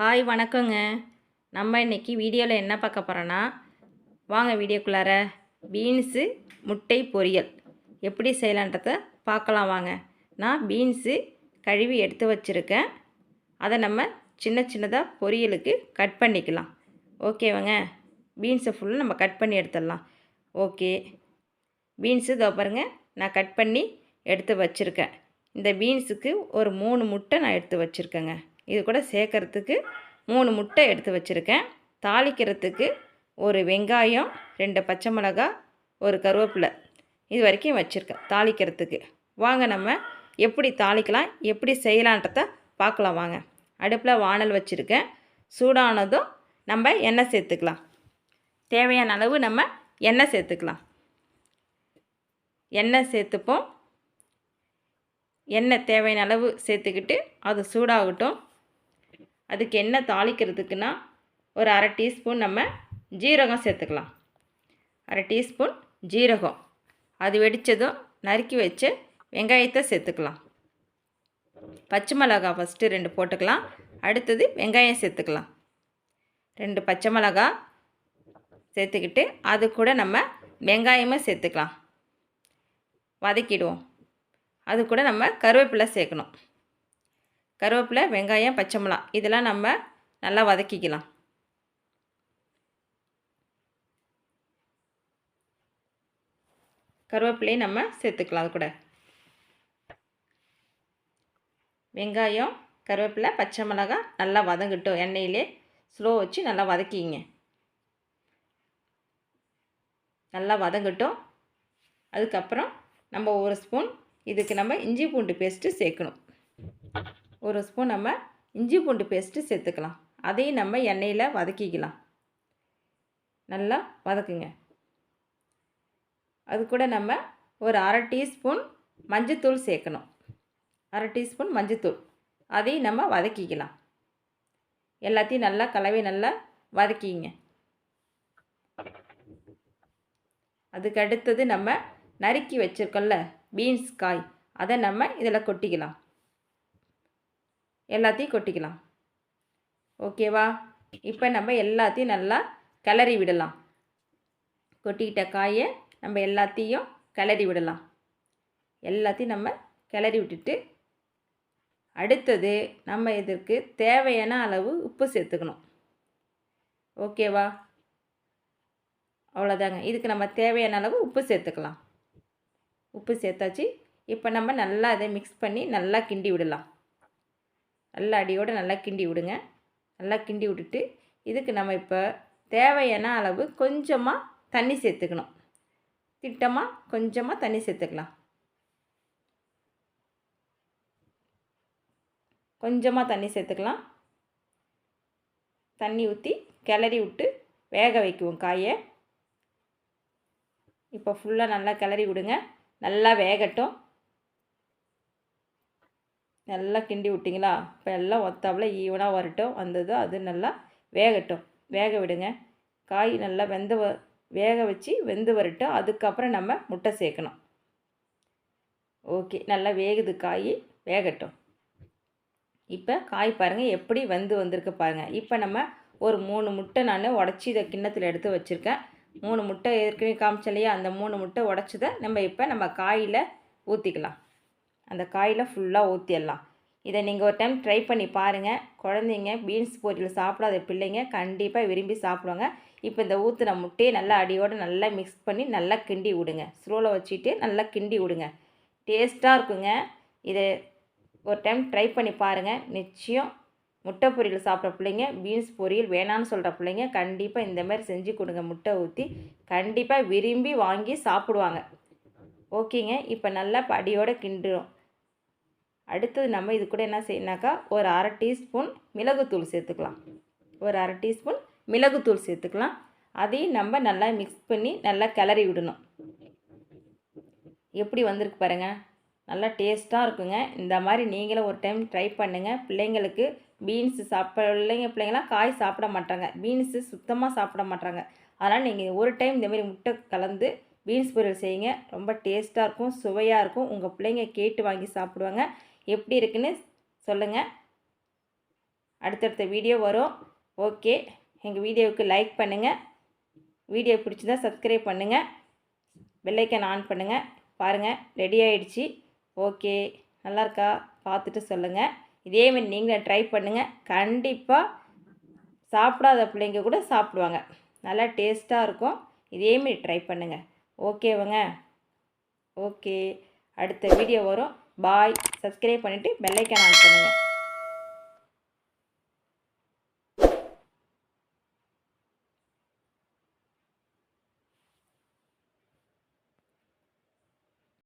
Hi வணக்கங்க. நம்ம இன்னைக்கு வீடியோவில் என்ன பார்க்க போகிறோன்னா வாங்க வீடியோக்குள்ளார. பீன்ஸு முட்டை பொரியல். எப்படி செய்யலான்றத பார்க்கலாம் வாங்க. நான் பீன்ஸு கழுவி எடுத்து வச்சுருக்கேன். அதை நம்ம சின்ன சின்னதாக பொரியலுக்கு கட் பண்ணிக்கலாம். ஓகேவாங்க பீன்ஸை ஃபுல்லாக நம்ம கட் பண்ணி எடுத்துடலாம். ஓகே. பீன்ஸு இதோ பாருங்க நான் கட் பண்ணி எடுத்து வச்சுருக்கேன். இந்த பீன்ஸுக்கு ஒரு மூணு முட்டை நான் எடுத்து வச்சுருக்கேங்க. இது கூட சேர்க்கறதுக்கு மூணு முட்டை எடுத்து வச்சுருக்கேன். தாளிக்கிறதுக்கு ஒரு வெங்காயம் ரெண்டு பச்சை மிளகாய் ஒரு கருவேப்பிலை. இது வரைக்கும் வச்சுருக்கேன் தாளிக்கிறதுக்கு. வாங்க நம்ம எப்படி தாளிக்கலாம் எப்படி செய்யலான்றத பார்க்கலாம் வாங்க. அடுப்பில் வானல் வச்சுருக்கேன். சூடானதும் நம்ம எண்ணெய் சேர்த்துக்கலாம். தேவையான அளவு நம்ம எண்ணெய் சேர்த்துக்கலாம். எண்ணெய் சேர்த்துப்போம். எண்ணெய் தேவையான அளவு சேர்த்துக்கிட்டு அது சூடாகட்டும். அதுக்கு என்ன தாளிக்கிறதுக்குன்னா ஒரு அரை டீஸ்பூன் நம்ம ஜீரகம் சேர்த்துக்கலாம். அரை டீஸ்பூன் ஜீரகம். அது வெடித்ததும் நறுக்கி வச்சு வெங்காயத்தை சேர்த்துக்கலாம். பச்சை மிளகா ஃபஸ்ட்டு ரெண்டு போட்டுக்கலாம். அடுத்தது வெங்காயம் சேர்த்துக்கலாம். ரெண்டு பச்சை மிளகா சேர்த்துக்கிட்டு அது கூட நம்ம வெங்காயமும் சேர்த்துக்கலாம். வதக்கிடுவோம். அது கூட நம்ம கருவேப்பிலை சேர்க்கணும். கருவேப்பிலை வெங்காயம் பச்சை மிளகா. இதெல்லாம் நம்ம நல்லா வதக்கிக்கலாம். கருவேப்பிலையும் நம்ம சேர்த்துக்கலாம் அது கூட. வெங்காயம் கருவேப்பிலை பச்சை மிளகா நல்லா வதங்கட்டும். எண்ணெயிலே ஸ்லோ வச்சு நல்லா வதக்கிங்க. நல்லா வதங்கட்டும். அதுக்கப்புறம் நம்ம ஒரு ஸ்பூன் இதுக்கு நம்ம இஞ்சி பூண்டு பேஸ்ட்டு சேர்க்கணும். ஒரு ஸ்பூன் நம்ம இஞ்சி பூண்டு பேஸ்ட்டு சேர்த்துக்கலாம். அதையும் நம்ம எண்ணெயில் வதக்கிக்கலாம். நல்லா வதக்குங்க. அது கூட நம்ம ஒரு அரை டீஸ்பூன் மஞ்சத்தூள் சேர்க்கணும். அரை டீஸ்பூன் மஞ்சத்தூள். அதையும் நம்ம வதக்கிக்கலாம். எல்லாத்தையும் நல்லா கலவை நல்லா வதக்கிங்க. அதுக்கு அடுத்தது நம்ம நறுக்கி வச்சுருக்கோம்ல பீன்ஸ் காய் அதை நம்ம இதில் கொட்டிக்கலாம். எல்லாத்தையும் கொட்டிக்கலாம். ஓகேவா? இப்போ நம்ம எல்லாத்தையும் நல்லா கிளறி விடலாம். கொட்டிக்கிட்ட காயை நம்ம எல்லாத்தையும் கிளறி விடலாம். எல்லாத்தையும் நம்ம கிளறி விட்டுட்டு அடுத்தது நம்ம இதற்கு தேவையான அளவு உப்பு சேர்த்துக்கணும். ஓகேவா? அவ்வளோதாங்க. இதுக்கு நம்ம தேவையான அளவு உப்பு சேர்த்துக்கலாம். உப்பு சேர்த்தாச்சு. இப்போ நம்ம நல்லா அதை மிக்ஸ் பண்ணி நல்லா கிண்டி விடலாம். நல்லா அடியோடு நல்லா கிண்டி விடுங்க. நல்லா கிண்டி விட்டுட்டு இதுக்கு நம்ம இப்போ தேவையான அளவு கொஞ்சமாக தண்ணி சேர்த்துக்கணும். திட்டமாக கொஞ்சமாக தண்ணி சேர்த்துக்கலாம். கொஞ்சமாக தண்ணி சேர்த்துக்கலாம். தண்ணி ஊற்றி கிளறி விட்டு வேக வைக்குவோம் காயை. இப்போ ஃபுல்லாக நல்லா கிளறி விடுங்க. நல்லா வேகட்டும். நல்லா கிண்டி விட்டிங்களா? இப்போ எல்லாம் ஒத்தாப்பில் ஈவனாக வரட்டும். வந்தது அது நல்லா வேகட்டும். வேக விடுங்க. காய் நல்லா வெந்த வ வேக வச்சு வெந்து வரட்டும். அதுக்கப்புறம் நம்ம முட்டை சேர்க்கணும். ஓகே. நல்லா வேகுது காய். வேகட்டும். இப்போ காய் பாருங்கள் எப்படி வெந்து வந்திருக்கு பாருங்கள் இப்போ நம்ம ஒரு மூணு முட்டை நான் உடச்சி இதை கிண்ணத்தில் எடுத்து வச்சுருக்கேன். மூணு முட்டை ஏற்கனவே காமிச்சலையா அந்த மூணு முட்டை உடச்சதை நம்ம இப்போ நம்ம காயில் ஊற்றிக்கலாம் அந்த காயில் ஃபுல்லாக ஊற்றிடலாம் இதை நீங்கள் ஒரு டைம் ட்ரை பண்ணி பாருங்கள் குழந்தைங்க பீன்ஸ் பொரியல் சாப்பிடாத பிள்ளைங்க கண்டிப்பாக விரும்பி சாப்பிடுவாங்க. இப்போ இந்த ஊற்றின முட்டையை நல்லா அடியோடு நல்லா மிக்ஸ் பண்ணி நல்லா கிண்டி விடுங்க. ஸ்லோவில் வச்சுட்டு நல்லா கிண்டி விடுங்க. டேஸ்ட்டாக இருக்குங்க. இதை ஒரு டைம் ட்ரை பண்ணி பாருங்கள் நிச்சயம் முட்டை பொரியல் சாப்பிட்ற பிள்ளைங்க பீன்ஸ் பொரியல் வேணான்னு சொல்கிற பிள்ளைங்க கண்டிப்பாக இந்த மாதிரி செஞ்சு கொடுங்க முட்டை ஊற்றி கண்டிப்பாக விரும்பி வாங்கி சாப்பிடுவாங்க. ஓகேங்க. இப்போ நல்லா படியோடு கிண்டுறோம். அடுத்தது நம்ம இது கூட என்ன செய்யணாக்கா ஒரு அரை டீஸ்பூன் மிளகுத்தூள் சேர்த்துக்கலாம். ஒரு அரை டீஸ்பூன் மிளகுத்தூள் சேர்த்துக்கலாம். அதையும் நம்ம நல்லா மிக்ஸ் பண்ணி நல்லா கிளறி விடணும். எப்படி வந்திருக்கு பாருங்கள் நல்லா டேஸ்ட்டாக இருக்குங்க. இந்த மாதிரி நீங்களும் ஒரு டைம் ட்ரை பண்ணுங்கள் பிள்ளைங்களுக்கு பீன்ஸு சாப்பிட பிள்ளைங்க பிள்ளைங்களாம் காய் சாப்பிட மாட்டாங்க. பீன்ஸு சுத்தமாக சாப்பிட மாட்டாங்க. அதனால் நீங்கள் ஒரு டைம் இந்தமாரி முட்டை கலந்து பீன்ஸ் பொரியல் செய்யுங்க. ரொம்ப டேஸ்ட்டாக இருக்கும் சுவையாக இருக்கும். உங்கள் பிள்ளைங்க கேட்டு வாங்கி சாப்பிடுவாங்க. எப்படி இருக்குன்னு சொல்லுங்கள் அடுத்தடுத்த வீடியோ வரும். ஓகே. எங்கள் வீடியோவுக்கு லைக் பண்ணுங்கள் வீடியோ பிடிச்சிருந்தால் சப்ஸ்கிரைப் பண்ணுங்கள் பெல்லைக்கன் ஆன் பண்ணுங்கள் பாருங்கள் ரெடி ஆகிடுச்சி ஓகே. நல்லாயிருக்கா பார்த்துட்டு சொல்லுங்கள் இதேமாரி நீங்களும் ட்ரை பண்ணுங்கள் கண்டிப்பாக சாப்பிடாத பிள்ளைங்க கூட சாப்பிடுவாங்க. நல்லா டேஸ்ட்டாக இருக்கும். இதேமாரி ட்ரை பண்ணுங்கள் ஓகேவங்க ஓகே அடுத்த வீடியோ வரும். பாய் சப்ஸ்கிரைப் பண்ணிவிட்டு பெல்லைக்கான் ஆன் பண்ணுங்கள்